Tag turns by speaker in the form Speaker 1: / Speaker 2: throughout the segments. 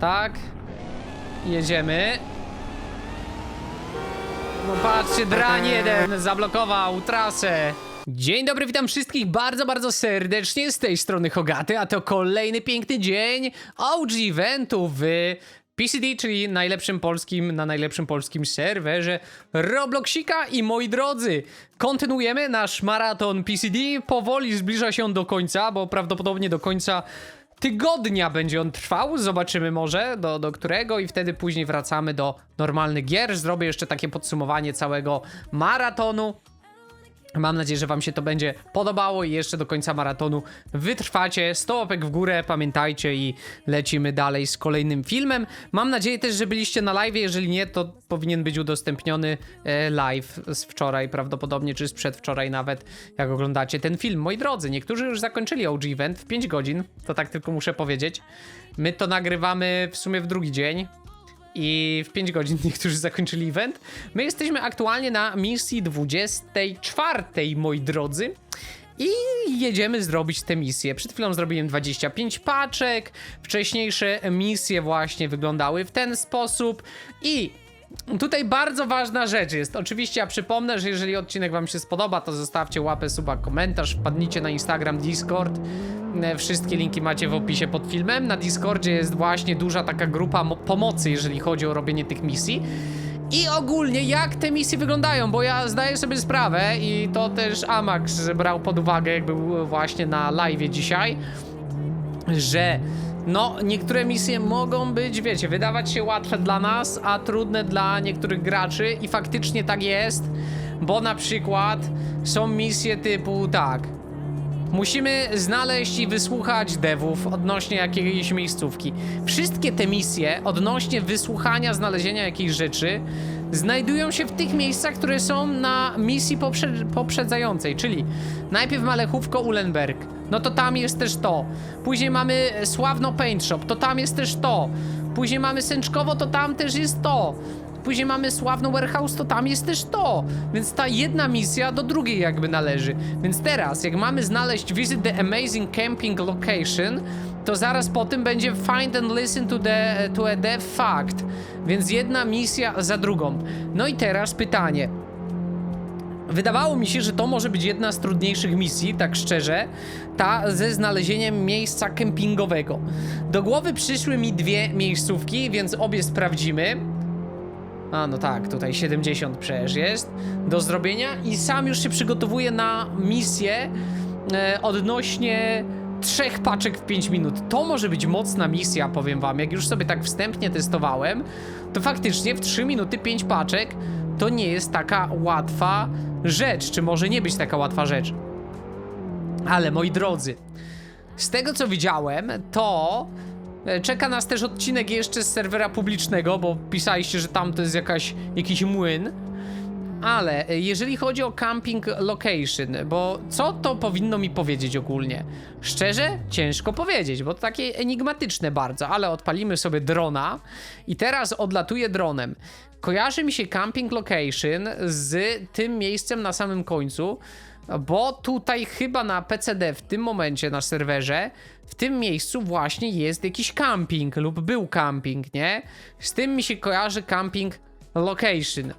Speaker 1: Tak. Jedziemy. No patrzcie, Dran jeden zablokował trasę. Dzień dobry, witam wszystkich bardzo, bardzo serdecznie z tej strony Hogaty, a to kolejny piękny dzień OG eventu w PCD, czyli najlepszym polskim, na najlepszym polskim serwerze Robloxika i moi drodzy, kontynuujemy nasz maraton PCD, powoli zbliża się do końca, bo prawdopodobnie do końca tygodnia będzie on trwał, zobaczymy może do, do którego i wtedy później wracamy do normalnych gier. Zrobię jeszcze takie podsumowanie całego maratonu. Mam nadzieję, że Wam się to będzie podobało i jeszcze do końca maratonu wytrwacie. 100 łapek w górę, pamiętajcie i lecimy dalej z kolejnym filmem. Mam nadzieję też, że byliście na live. Jeżeli nie, to powinien być udostępniony e, live z wczoraj prawdopodobnie, czy z przedwczoraj nawet, jak oglądacie ten film. Moi drodzy, niektórzy już zakończyli OG Event w 5 godzin, to tak tylko muszę powiedzieć. My to nagrywamy w sumie w drugi dzień, i w 5 godzin niektórzy zakończyli event. My jesteśmy aktualnie na misji 24, moi drodzy. I jedziemy zrobić tę misję. Przed chwilą zrobiłem 25 paczek. Wcześniejsze misje właśnie wyglądały w ten sposób. I Tutaj bardzo ważna rzecz jest. Oczywiście ja przypomnę, że jeżeli odcinek wam się spodoba, to zostawcie łapę, suba, komentarz, wpadnijcie na Instagram, Discord. E, Wszystkie linki macie w opisie pod filmem. Na Discordzie jest właśnie duża taka grupa mo- pomocy, jeżeli chodzi o robienie tych misji. I ogólnie jak te misje wyglądają, bo ja zdaję sobie sprawę i to też Amax brał pod uwagę, jak był właśnie na live dzisiaj, że no, niektóre misje mogą być, wiecie, wydawać się łatwe dla nas, a trudne dla niektórych graczy i faktycznie tak jest, bo na przykład są misje typu tak. Musimy znaleźć i wysłuchać devów odnośnie jakiejś miejscówki. Wszystkie te misje odnośnie wysłuchania, znalezienia jakiejś rzeczy znajdują się w tych miejscach, które są na misji poprze poprzedzającej, czyli najpierw Malechówko Ulenberg, no to tam jest też to. Później mamy Sławno Paint Shop, to tam jest też to. Później mamy Sęczkowo, to tam też jest to. Później mamy sławną warehouse, to tam jest też to. Więc ta jedna misja do drugiej jakby należy. Więc teraz, jak mamy znaleźć Visit the Amazing Camping Location, to zaraz po tym będzie Find and Listen to, the, to a Dev Fact. Więc jedna misja za drugą. No i teraz pytanie. Wydawało mi się, że to może być jedna z trudniejszych misji, tak szczerze, ta ze znalezieniem miejsca kempingowego. Do głowy przyszły mi dwie miejscówki, więc obie sprawdzimy. A, no tak, tutaj 70 przecież jest do zrobienia i sam już się przygotowuję na misję e, odnośnie trzech paczek w 5 minut. To może być mocna misja, powiem wam. Jak już sobie tak wstępnie testowałem, to faktycznie w 3 minuty 5 paczek to nie jest taka łatwa rzecz, czy może nie być taka łatwa rzecz. Ale moi drodzy, z tego co widziałem, to e, czeka nas też odcinek jeszcze z serwera publicznego, bo pisaliście, że tam to jest jakaś, jakiś młyn. Ale e, jeżeli chodzi o camping location, bo co to powinno mi powiedzieć ogólnie? Szczerze, ciężko powiedzieć, bo to takie enigmatyczne bardzo, ale odpalimy sobie drona i teraz odlatuję dronem. Kojarzy mi się camping location z tym miejscem na samym końcu, bo tutaj chyba na PCD w tym momencie na serwerze, w tym miejscu właśnie jest jakiś camping lub był camping, nie? Z tym mi się kojarzy camping location.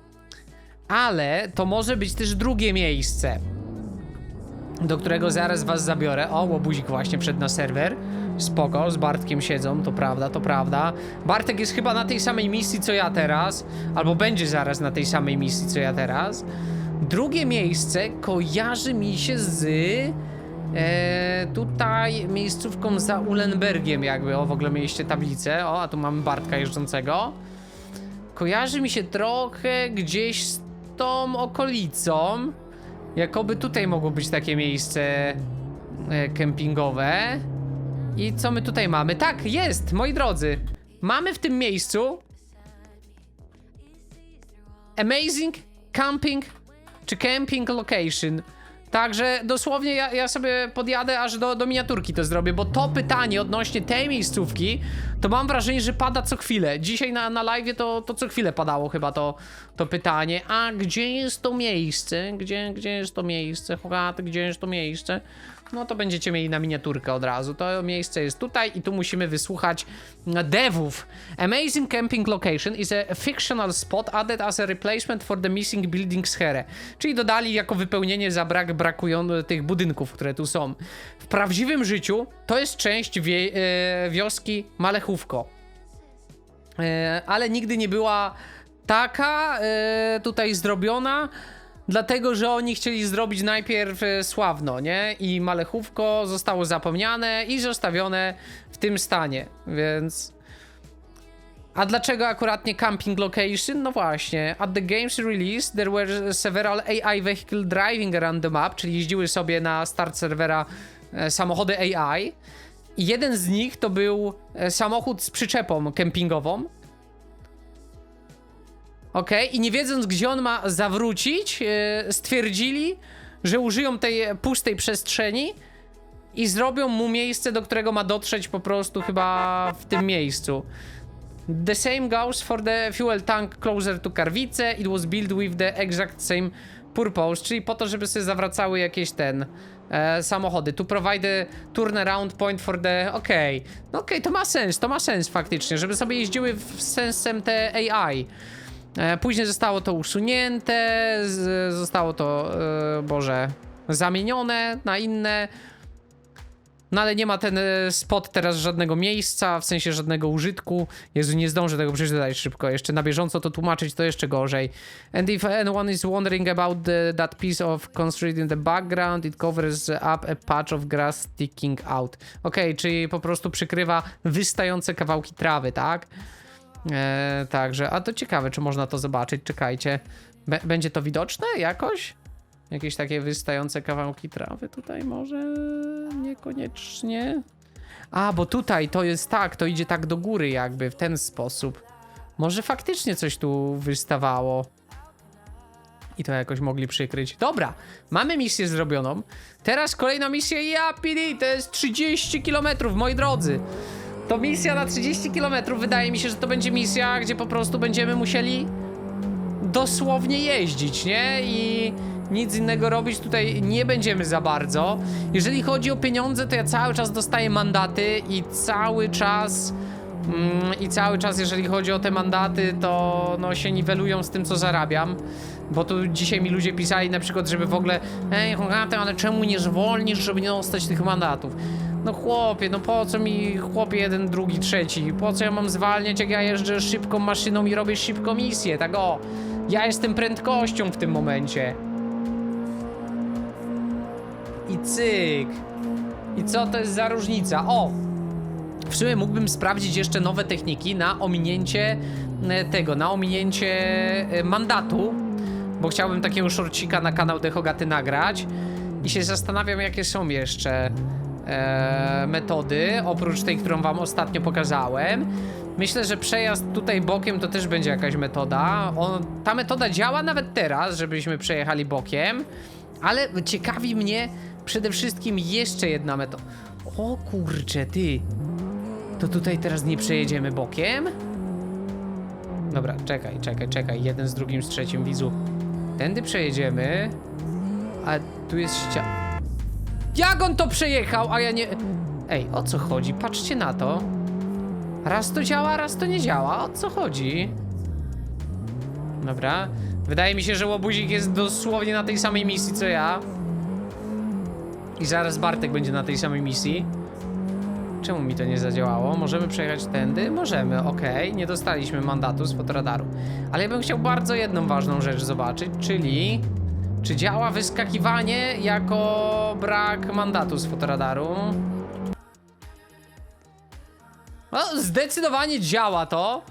Speaker 1: Ale to może być też drugie miejsce, do którego zaraz was zabiorę. O, łobuzik właśnie wszedł na serwer. Spoko, z Bartkiem siedzą, to prawda, to prawda. Bartek jest chyba na tej samej misji co ja teraz, albo będzie zaraz na tej samej misji co ja teraz. Drugie miejsce kojarzy mi się z e, tutaj miejscówką za Ulenbergiem jakby. O, w ogóle mieliście tablicę. O, a tu mamy Bartka jeżdżącego. Kojarzy mi się trochę gdzieś z tą okolicą. Jakoby tutaj mogło być takie miejsce e, kempingowe. I co my tutaj mamy? Tak, jest, moi drodzy. Mamy w tym miejscu Amazing Camping czy Camping Location. Także dosłownie ja, ja sobie podjadę aż do, do miniaturki to zrobię, bo to pytanie odnośnie tej miejscówki, to mam wrażenie, że pada co chwilę. Dzisiaj na, na live to, to co chwilę padało chyba to, to pytanie. A gdzie jest to miejsce? Gdzie, gdzie jest to miejsce? Hogaty, gdzie jest to miejsce? no to będziecie mieli na miniaturkę od razu. To miejsce jest tutaj i tu musimy wysłuchać devów. Amazing camping location is a fictional spot added as a replacement for the missing buildings here. Czyli dodali jako wypełnienie za brak brakują tych budynków, które tu są. W prawdziwym życiu to jest część wie, e, wioski Malechówko. E, ale nigdy nie była taka e, tutaj zrobiona, dlatego że oni chcieli zrobić najpierw e, sławno, nie? I Malechówko zostało zapomniane i zostawione w tym stanie, więc... A dlaczego akurat nie camping location? No właśnie, at the game's release there were several AI vehicle driving around the map, czyli jeździły sobie na start serwera samochody AI. Jeden z nich to był e, samochód z przyczepą kempingową. Okej, i nie wiedząc, gdzie on ma zawrócić, e, stwierdzili, że użyją tej pustej przestrzeni i zrobią mu miejsce, do którego ma dotrzeć po prostu chyba w tym miejscu. The same goes for the fuel tank closer to Karwice. It was built with the exact same purpose, czyli po to, żeby sobie zawracały jakieś ten e, samochody. To provide turnaround point for the... Okej, okay. no okej, okay, to ma sens, to ma sens faktycznie, żeby sobie jeździły w sensem te AI. E, później zostało to usunięte, z, zostało to, e, Boże, zamienione na inne. No ale nie ma ten e, spot teraz żadnego miejsca, w sensie żadnego użytku. Jezu, nie zdążę tego przeczytać szybko. Jeszcze na bieżąco to tłumaczyć, to jeszcze gorzej. And if anyone is wondering about the, that piece of concrete in the background, it covers up a patch of grass sticking out. Okay, czyli po prostu przykrywa wystające kawałki trawy, tak? E, także, a to ciekawe, czy można to zobaczyć. Czekajcie. B będzie to widoczne jakoś? Jakieś takie wystające kawałki trawy tutaj może niekoniecznie. A, bo tutaj to jest tak, to idzie tak do góry jakby w ten sposób. Może faktycznie coś tu wystawało. I to jakoś mogli przykryć. Dobra, mamy misję zrobioną. Teraz kolejna misja Yapidi, to jest 30 km, moi drodzy. To misja na 30 km. Wydaje mi się, że to będzie misja, gdzie po prostu będziemy musieli dosłownie jeździć, nie? I nic innego robić tutaj nie będziemy za bardzo. Jeżeli chodzi o pieniądze, to ja cały czas dostaję mandaty i cały czas. Mm, I cały czas, jeżeli chodzi o te mandaty, to no, się niwelują z tym, co zarabiam. Bo tu dzisiaj mi ludzie pisali na przykład, żeby w ogóle Ej, Hogaty, ale czemu nie zwolnisz, żeby nie dostać tych mandatów? No chłopie, no po co mi chłopie jeden, drugi, trzeci? Po co ja mam zwalniać, jak ja jeżdżę szybką maszyną i robię szybką misję? Tak o, ja jestem prędkością w tym momencie. Cyk. I co to jest za różnica? O! W sumie mógłbym sprawdzić jeszcze nowe techniki na ominięcie e, tego, na ominięcie e, mandatu, bo chciałbym takiego shortcika na kanał Dehogaty nagrać i się zastanawiam, jakie są jeszcze e, metody, oprócz tej, którą wam ostatnio pokazałem. Myślę, że przejazd tutaj bokiem to też będzie jakaś metoda. Ta metoda działa nawet teraz, żebyśmy przejechali bokiem, ale ciekawi mnie przede wszystkim jeszcze jedna metoda. O kurcze, ty. To tutaj teraz nie przejedziemy bokiem? Dobra, czekaj, czekaj, czekaj. Jeden z drugim, z trzecim widzu. Tędy przejedziemy. A tu jest ściana. Jak on to przejechał, a ja nie... Ej, o co chodzi? Patrzcie na to. Raz to działa, raz to nie działa. O co chodzi? Dobra. Wydaje mi się, że łobuzik jest dosłownie na tej samej misji co ja. I zaraz Bartek będzie na tej samej misji. Czemu mi to nie zadziałało? Możemy przejechać tędy? Możemy, okej. Nie dostaliśmy mandatu z fotoradaru. Ale ja bym chciał bardzo jedną ważną rzecz zobaczyć, czyli... Czy działa wyskakiwanie jako brak mandatu z fotoradaru? No, zdecydowanie działa to.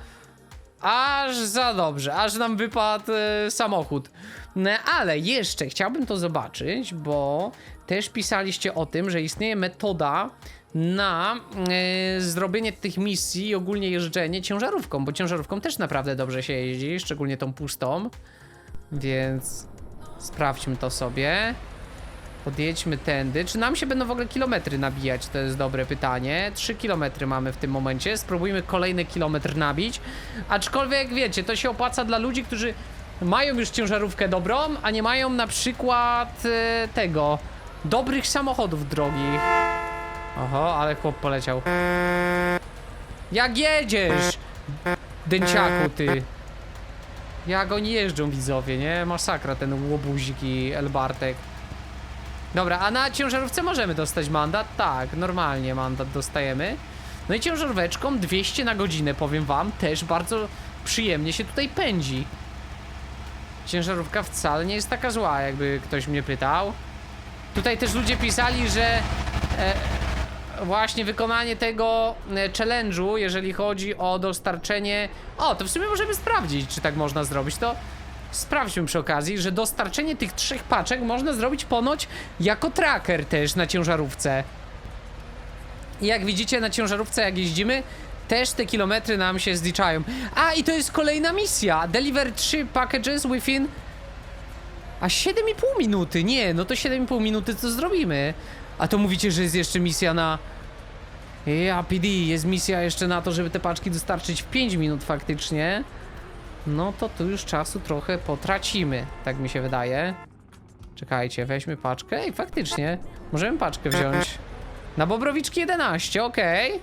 Speaker 1: Aż za dobrze, aż nam wypadł e, samochód. No, ale jeszcze chciałbym to zobaczyć, bo też pisaliście o tym, że istnieje metoda na e, zrobienie tych misji i ogólnie jeżdżenie ciężarówką, bo ciężarówką też naprawdę dobrze się jeździ, szczególnie tą pustą. Więc sprawdźmy to sobie. Podjedźmy tędy. Czy nam się będą w ogóle kilometry nabijać? To jest dobre pytanie. 3 kilometry mamy w tym momencie. Spróbujmy kolejny kilometr nabić. Aczkolwiek wiecie, to się opłaca dla ludzi, którzy mają już ciężarówkę dobrą, a nie mają na przykład e, tego dobrych samochodów drogich. Oho, ale chłop poleciał. Jak jedziesz? Dęciaku, ty. Jak oni jeżdżą, widzowie, nie? Masakra, ten łobuzik i Elbartek. Dobra, a na ciężarówce możemy dostać mandat? Tak, normalnie mandat dostajemy. No i ciężaróweczką 200 na godzinę, powiem wam, też bardzo przyjemnie się tutaj pędzi. Ciężarówka wcale nie jest taka zła, jakby ktoś mnie pytał. Tutaj też ludzie pisali, że e, właśnie wykonanie tego e, challenge'u, jeżeli chodzi o dostarczenie... O, to w sumie możemy sprawdzić, czy tak można zrobić. To sprawdźmy przy okazji, że dostarczenie tych trzech paczek można zrobić ponoć jako tracker też na ciężarówce. I jak widzicie na ciężarówce jak jeździmy, też te kilometry nam się zliczają. A i to jest kolejna misja. Deliver 3 packages within... A 7,5 minuty. Nie, no to 7,5 minuty co zrobimy. A to mówicie, że jest jeszcze misja na... Ja, PD, jest misja jeszcze na to, żeby te paczki dostarczyć w 5 minut faktycznie. No to tu już czasu trochę potracimy, tak mi się wydaje. Czekajcie, weźmy paczkę. Ej, faktycznie, możemy paczkę wziąć. Na Bobrowiczki 11, okej.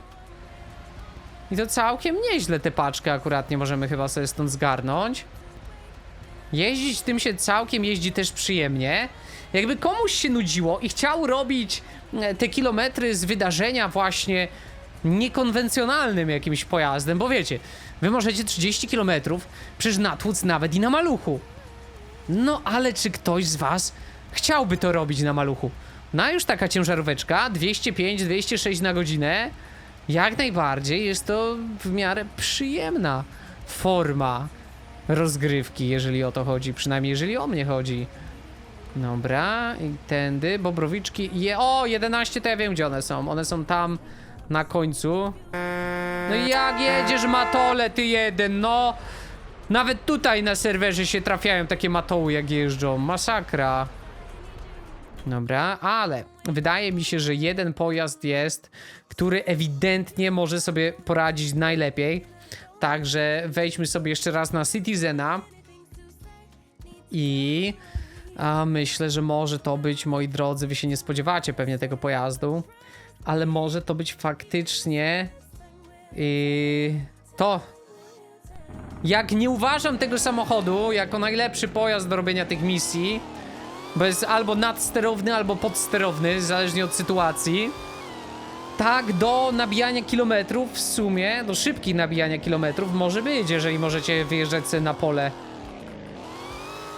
Speaker 1: I to całkiem nieźle te paczki akurat nie możemy chyba sobie stąd zgarnąć. Jeździć tym się całkiem jeździ też przyjemnie. Jakby komuś się nudziło i chciał robić e, te kilometry z wydarzenia właśnie niekonwencjonalnym jakimś pojazdem, bo wiecie, wy możecie 30 kilometrów przecież natłuc nawet i na maluchu. No ale czy ktoś z was chciałby to robić na maluchu? No już taka ciężaróweczka, 205-206 na godzinę, jak najbardziej jest to w miarę przyjemna forma rozgrywki, jeżeli o to chodzi, przynajmniej jeżeli o mnie chodzi. Dobra, i tędy, bobrowiczki, je, o, 11 to ja wiem gdzie one są, one są tam na końcu. No jak jedziesz matole, ty jeden, no! Nawet tutaj na serwerze się trafiają takie matoły jak jeżdżą, masakra. Dobra, ale wydaje mi się, że jeden pojazd jest, który ewidentnie może sobie poradzić najlepiej. Także wejdźmy sobie jeszcze raz na Citizena. I a myślę, że może to być, moi drodzy, wy się nie spodziewacie pewnie tego pojazdu, ale może to być faktycznie yy, to. Jak nie uważam tego samochodu jako najlepszy pojazd do robienia tych misji, bo jest albo nadsterowny, albo podsterowny, zależnie od sytuacji. Tak, do nabijania kilometrów w sumie, do szybkich nabijania kilometrów może być, jeżeli możecie wyjeżdżać sobie na pole.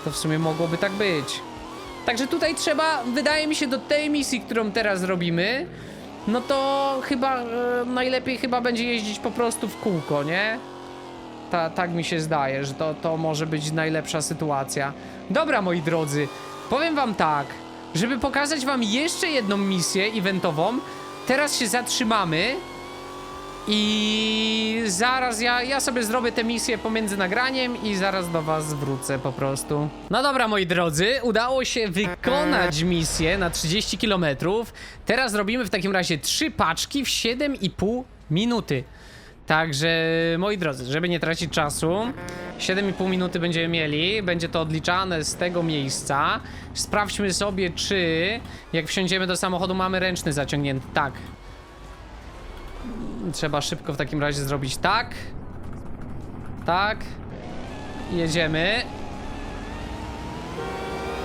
Speaker 1: To w sumie mogłoby tak być. Także tutaj trzeba, wydaje mi się, do tej misji, którą teraz robimy, no to chyba e, najlepiej chyba będzie jeździć po prostu w kółko, nie? Ta, tak mi się zdaje, że to, to może być najlepsza sytuacja. Dobra, moi drodzy, powiem wam tak, żeby pokazać wam jeszcze jedną misję eventową, teraz się zatrzymamy i zaraz ja, ja sobie zrobię tę misję pomiędzy nagraniem i zaraz do was wrócę po prostu. No dobra, moi drodzy, udało się wykonać misję na 30 km. Teraz robimy w takim razie trzy paczki w 7,5 minuty. Także, moi drodzy, żeby nie tracić czasu, 7,5 minuty będziemy mieli, będzie to odliczane z tego miejsca. Sprawdźmy sobie, czy jak wsiądziemy do samochodu mamy ręczny zaciągnięty. Tak. Trzeba szybko w takim razie zrobić tak. Tak. Jedziemy.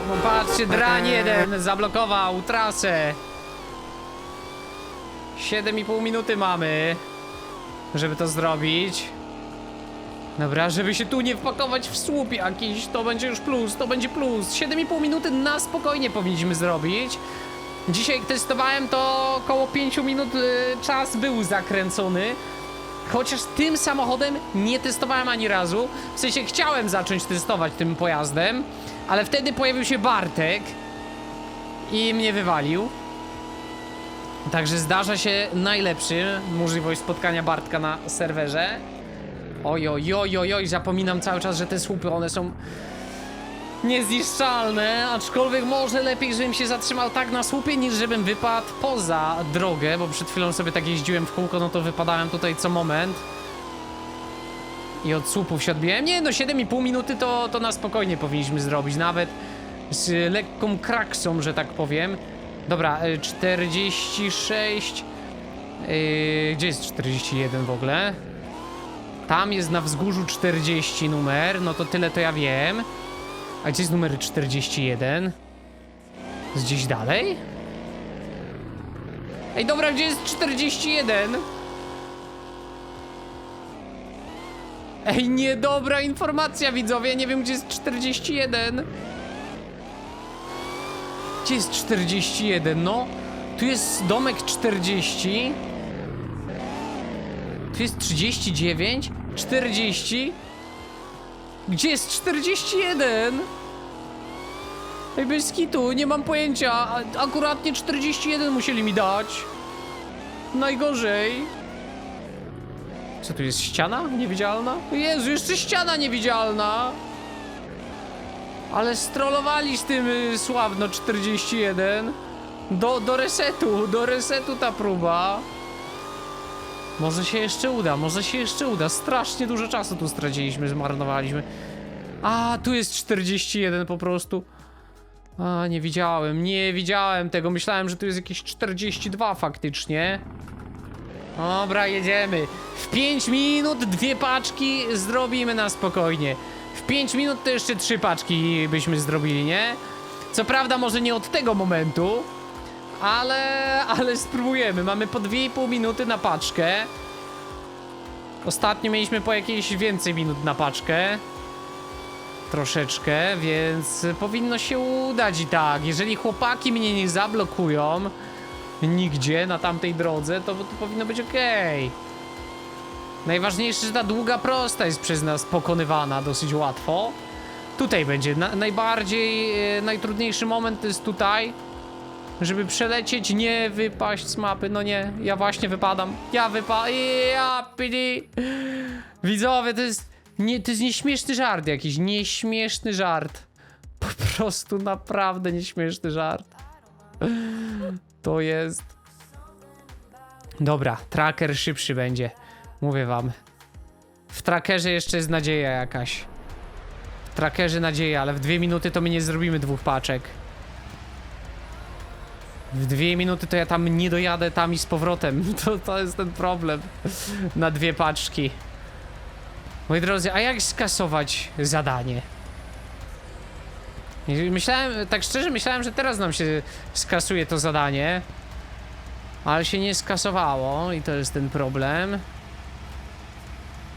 Speaker 1: No patrzcie, drań jeden zablokował trasę. 7,5 minuty mamy żeby to zrobić. Dobra, żeby się tu nie wpakować w słup jakiś, to będzie już plus, to będzie plus. 7,5 minuty na spokojnie powinniśmy zrobić. Dzisiaj testowałem, to około 5 minut y, czas był zakręcony. Chociaż tym samochodem nie testowałem ani razu. W sensie chciałem zacząć testować tym pojazdem, ale wtedy pojawił się Bartek i mnie wywalił. Także zdarza się najlepszy możliwość spotkania Bartka na serwerze. Oj, oj, oj, oj, oj, zapominam cały czas, że te słupy, one są niezniszczalne, aczkolwiek może lepiej, żebym się zatrzymał tak na słupie, niż żebym wypadł poza drogę, bo przed chwilą sobie tak jeździłem w kółko, no to wypadałem tutaj co moment. I od słupów się odbiłem. Nie, no 7,5 minuty to, to na spokojnie powinniśmy zrobić, nawet z lekką kraksą, że tak powiem. Dobra, y, 46. Yy, gdzie jest 41 w ogóle? Tam jest na wzgórzu 40 numer, no to tyle to ja wiem. A gdzie jest numer 41? Jest gdzieś dalej? Ej, dobra, gdzie jest 41? Ej, niedobra informacja, widzowie, nie wiem, gdzie jest 41. Gdzie jest 41? No, tu jest domek 40. Tu jest 39, 40. Gdzie jest 41? Ej, bez kitu, nie mam pojęcia. Akuratnie 41 musieli mi dać. Najgorzej. Co tu jest ściana niewidzialna? Jezu, jeszcze ściana niewidzialna. Ale strollowali z tym y, sławno 41. Do, do resetu, do resetu ta próba. Może się jeszcze uda, może się jeszcze uda. Strasznie dużo czasu tu straciliśmy, zmarnowaliśmy. A, tu jest 41 po prostu. A, nie widziałem, nie widziałem tego. Myślałem, że tu jest jakieś 42 faktycznie. Dobra, jedziemy. W 5 minut dwie paczki zrobimy na spokojnie. W 5 minut to jeszcze trzy paczki byśmy zrobili, nie? Co prawda może nie od tego momentu, ale, ale spróbujemy. Mamy po 2,5 minuty na paczkę. Ostatnio mieliśmy po jakieś więcej minut na paczkę. Troszeczkę, więc powinno się udać i tak. Jeżeli chłopaki mnie nie zablokują nigdzie na tamtej drodze, to, to powinno być ok. Najważniejsze, że ta długa prosta jest przez nas pokonywana dosyć łatwo. Tutaj będzie na, najbardziej, e, najtrudniejszy moment jest tutaj. Żeby przelecieć, nie wypaść z mapy. No nie, ja właśnie wypadam. Ja wypadam. Ja pidi. Widzowie, to jest. Nie, to jest nieśmieszny żart jakiś. Nieśmieszny żart. Po prostu naprawdę nieśmieszny żart. To jest. Dobra, tracker szybszy będzie. Mówię wam. W trackerze jeszcze jest nadzieja jakaś. W trackerze nadzieja, ale w dwie minuty to my nie zrobimy dwóch paczek. W dwie minuty to ja tam nie dojadę tam i z powrotem. To, to jest ten problem. Na dwie paczki. Moi drodzy, a jak skasować zadanie? Myślałem, tak szczerze myślałem, że teraz nam się skasuje to zadanie. Ale się nie skasowało i to jest ten problem.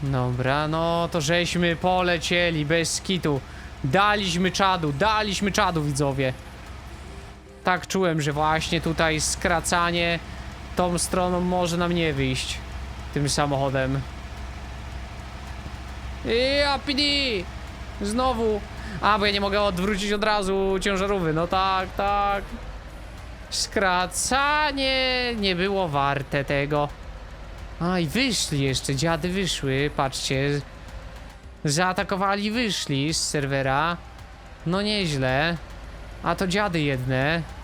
Speaker 1: Dobra, no to żeśmy polecieli bez kitu. Daliśmy czadu, daliśmy czadu widzowie. Tak czułem, że właśnie tutaj skracanie tą stroną może nam nie wyjść. Tym samochodem. Ja PD! Znowu. A, bo ja nie mogę odwrócić od razu ciężarówki. No tak, tak. Skracanie nie było warte tego. A i wyszli jeszcze, dziady wyszły, patrzcie. Zaatakowali, wyszli z serwera. No nieźle. A to dziady jedne.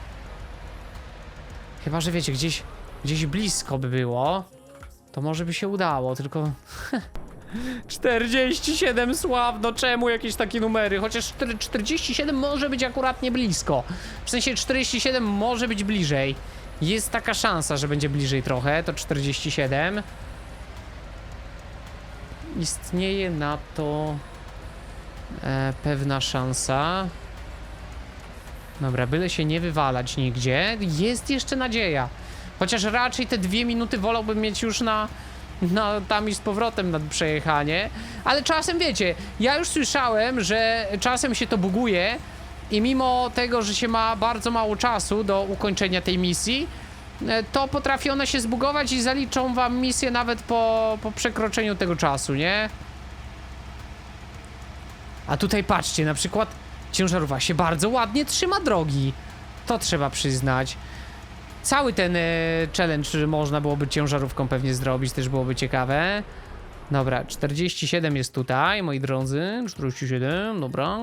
Speaker 1: Chyba, że wiecie, gdzieś, gdzieś blisko by było. To może by się udało, tylko... 47 sławno, czemu jakieś takie numery? Chociaż 4 47 może być akuratnie blisko. W sensie 47 może być bliżej. Jest taka szansa, że będzie bliżej trochę, to 47. Istnieje na to e, pewna szansa. Dobra, byle się nie wywalać nigdzie. Jest jeszcze nadzieja. Chociaż raczej te dwie minuty wolałbym mieć już na, na tam i z powrotem na przejechanie. Ale czasem wiecie, ja już słyszałem, że czasem się to buguje i mimo tego, że się ma bardzo mało czasu do ukończenia tej misji, e, to potrafi ona się zbugować i zaliczą wam misję nawet po, po przekroczeniu tego czasu, nie? A tutaj patrzcie, na przykład ciężarówka się bardzo ładnie trzyma drogi. To trzeba przyznać. Cały ten e, challenge można byłoby ciężarówką pewnie zrobić, też byłoby ciekawe. Dobra, 47 jest tutaj, moi drodzy. 47, dobra.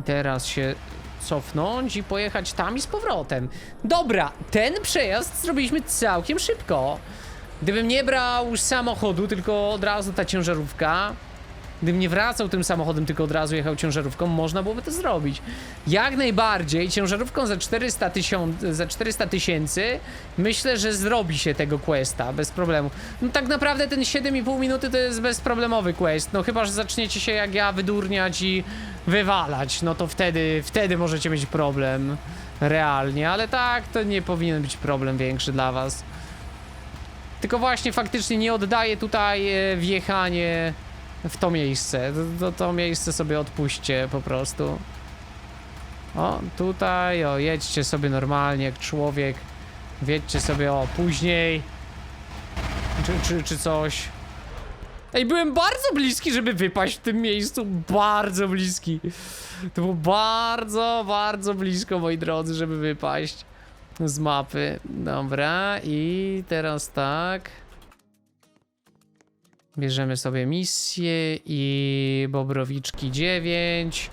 Speaker 1: I teraz się cofnąć i pojechać tam i z powrotem. Dobra, ten przejazd zrobiliśmy całkiem szybko. Gdybym nie brał samochodu, tylko od razu ta ciężarówka, Gdybym nie wracał tym samochodem, tylko od razu jechał ciężarówką, można byłoby to zrobić. Jak najbardziej, ciężarówką za 400 tysięcy, za 400 tysięcy, myślę, że zrobi się tego questa bez problemu. No tak naprawdę ten 7,5 minuty to jest bezproblemowy quest, no chyba, że zaczniecie się jak ja wydurniać i wywalać, no to wtedy, wtedy możecie mieć problem realnie, ale tak, to nie powinien być problem większy dla was. Tylko właśnie faktycznie nie oddaję tutaj e, wjechanie w to miejsce. To, to, miejsce sobie odpuśćcie po prostu. O, tutaj, o, jedźcie sobie normalnie jak człowiek. Wiedźcie sobie, o, później. Czy, czy, czy coś. Ej, byłem bardzo bliski, żeby wypaść w tym miejscu. Bardzo bliski. To było bardzo, bardzo blisko, moi drodzy, żeby wypaść z mapy. Dobra, i teraz tak. Bierzemy sobie misję i Bobrowiczki 9.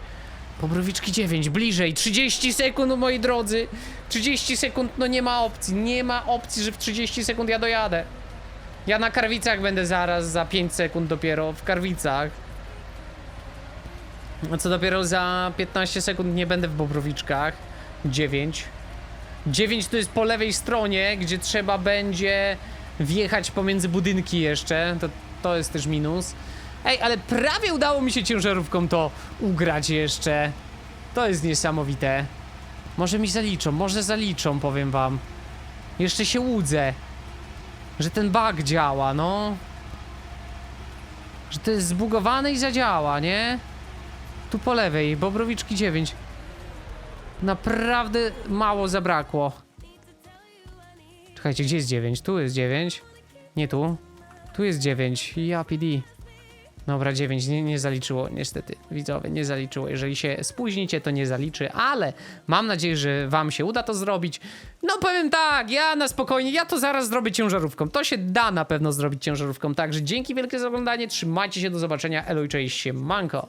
Speaker 1: Bobrowiczki 9, bliżej, 30 sekund, moi drodzy. 30 sekund, no nie ma opcji, nie ma opcji, że w 30 sekund ja dojadę. Ja na Karwicach będę zaraz, za 5 sekund dopiero, w Karwicach. A co dopiero za 15 sekund nie będę w Bobrowiczkach. 9. 9 to jest po lewej stronie, gdzie trzeba będzie wjechać pomiędzy budynki jeszcze. To, to jest też minus. Ej, ale prawie udało mi się ciężarówką to ugrać jeszcze. To jest niesamowite. Może mi zaliczą, może zaliczą, powiem wam. Jeszcze się łudzę. Że ten bug działa, no. Że to jest zbugowane i zadziała, nie? Tu po lewej, Bobrowiczki 9. Naprawdę mało zabrakło. Czekajcie, gdzie jest 9? Tu jest 9. Nie tu. Tu jest 9. Ja PD. Dobra, 9 nie, nie zaliczyło, niestety. Widzowie, nie zaliczyło. Jeżeli się spóźnicie, to nie zaliczy, ale mam nadzieję, że wam się uda to zrobić. No powiem tak, ja na spokojnie, ja to zaraz zrobię ciężarówką. To się da na pewno zrobić ciężarówką. Także dzięki wielkie za oglądanie, trzymajcie się, do zobaczenia. Elo i cześć, manko.